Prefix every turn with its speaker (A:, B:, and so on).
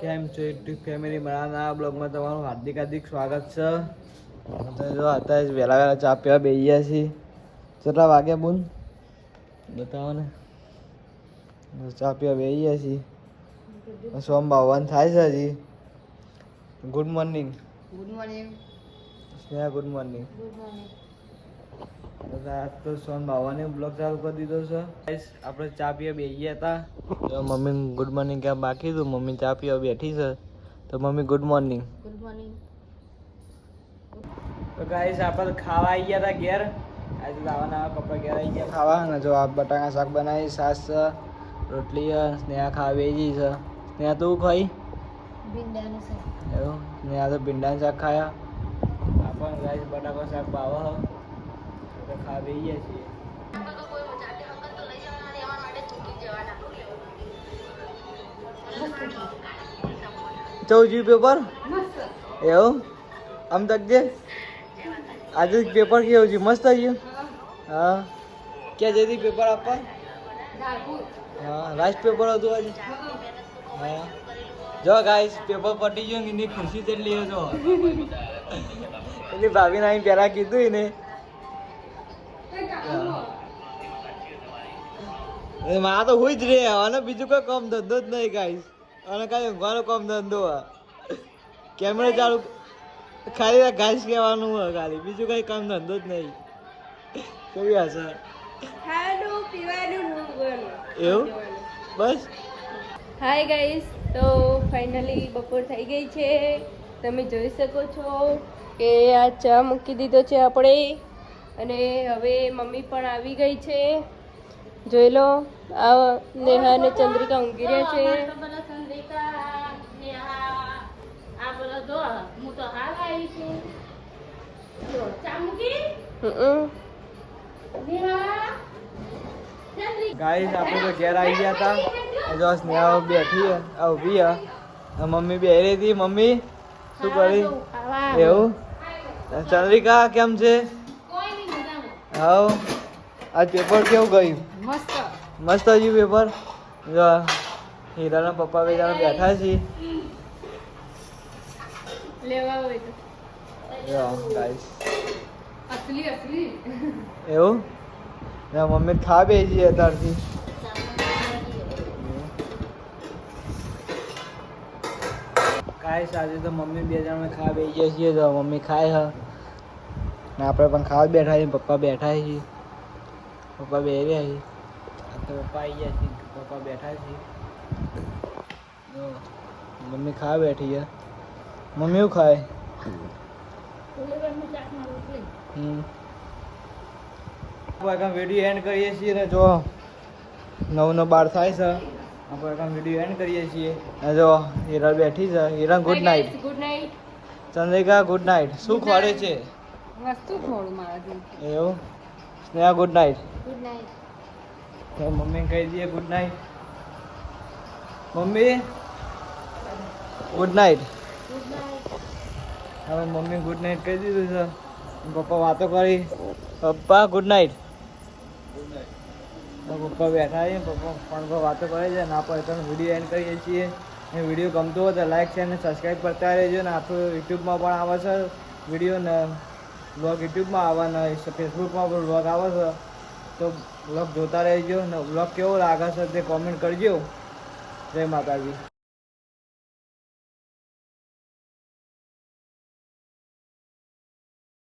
A: કેમ છો? YouTube family મારા નવા બ્લોગમાં તમારું હાર્દિક હાર્દિક સ્વાગત છે. અત્યારે જો અત્યારે વહેલા વહેલા ચા પીવા બેસી ગયા છીએ. કેટલા વાગે બોલ? બતાવો ને. ચા પીવા બેસી ગયા છીએ સોમ બાવન થાય છે હજી. Good morning
B: good morning
A: Sneha good morning
B: good morning
A: આજ તો સોન બાવાને બ્લોગ ચાલુ કરી દીધો છે. આપણે ચા પીવા બેસી હતા. તો મમ્મી ગુડ મોર્નિંગ ક્યાં બાકી હતું. મમ્મી ચા પીવા બેઠી છે. તો mummy good morning
B: good morning
A: તો ગાઈસ આપણે ખાવા આવી ગયા હતા ઘેર. આજે લાવાના કપડા ઘેર આવી ગયા. ખાવા અને જો આ બટાકા શાક બનાવી સાસ છે રોટલી છે સ્નેહા ખાવા બેસી છે. સ્નેહા તું ખાઈ?
B: ભીંડાનું શાક.
A: એવું? સ્નેહા તો ભીંડાનું શાક ખાયા. આપણ ગાઈસ બટાકા શાક ભાવે છે તો ખાવા ગયા છીએ ચૌજી પેપર એવું? આમ તકજે આજે પેપર કેવું છે? મસ્ત આવ્યું હા. ક્યાં જતી પેપર આપવા? હા લાસ્ટ પેપર હતું આજે? હા. જો ગાઈસ પેપર પટી ગયું એની ખુશી જેટલી જો એની ભાભીને અહીં પહેલાં કીધું એને એ માં તો હું જ રે અને બીજું કોઈ કામ ધંધો જ નહીં ગાઈસ. અને કાંઈ ઊંઘવાનો કામ ધંધો કેમેરા ચાલુ ખાલી ઘાસ કહેવાનું હોય ખાલી બીજું કઈ કામ ધંધો જ નહીં. કેવી
B: પીવાનું
A: એવું? બસ?
B: હાય ગાઈસ તો ફાઇનલી બપોર થઈ ગઈ છે. તમે જોઈ શકો છો કે આ ચા મૂકી દીધો છે આપણે. અને હવે મમ્મી પણ આવી ગઈ છે. જોઈ લો આ નેહા અને ચંદ્રિકા ઊંઘી રહ્યા છે.
A: ગાઈસ આપણે તો ઘેર આવી ગયા હતા. જો સ્નેહા બેઠી હે આ ઊભી હે મમ્મી બે રહી હતી મમ્મી. શું કરી? એવું? ચંદ્રિકા કેમ છે? હાવ. આજ પેપર કેવું ગયું?
B: મસ્ત.
A: મસ્ત હજી પેપર હીરાના પપ્પા બે જણા બેઠા છીએ
B: લેવા હોય તો.
A: ગાઈસ
B: અસલી અસલી.
A: એવું? ને મમ્મી ખા બેસી અત્યારથી. કાંઈ આજે તો મમ્મી બે જણા ખા બે છીએ. તો મમ્મી ખાય હ ને આપણે પણ ખાવા બેઠા છીએ પપ્પા બેઠા છીએ પપ્પા બે રહ્યા આ તો પપ્પા આવી ગયા છે પપ્પા બેઠા જો, મમ્મી ખાવા બેઠી છે. મમ્મી શું ખાય? આપણે વીડિયો એન્ડ કરીએ છીએ ને જો નવ નો બાર થાય છે. આપણે વીડિયો એન્ડ કરીએ છીએ. ને જો હીરા બેઠી છે. Hira good night
B: good night
A: Chandrika good night શું ખોડે છે?
B: વસ્તુ ખોડું મારાથી.
A: એવું? Sneha good night.
B: Good night.
A: Mummy કહી દઈએ good night. Mummy good night. હવે મમ્મી ગુડ નાઇટ કહી દીધું છે. પપ્પા વાતો કરી. પપ્પા ગુડ નાઇટ. પપ્પા બેઠા છે. પપ્પા ફોન પર વાતો કરે છે ને આપણે તમે વીડિયો એન્ડ કરીએ છીએ. એ વીડિયો ગમતો હોય તો લાઈક છે અને સબસ્ક્રાઈબ કરતા રહેજો. ને આપણું યુટ્યુબમાં પણ આવે છે વીડિયો ને બ્લોગ યુટ્યુબમાં આવવાના ફેસબુકમાં પણ બ્લોગ આવે છે, તો બ્લોગ જોતા રહેજો ને બ્લોગ કેવો લાગે છે તે કોમેન્ટ કરજો. જય માતાજી.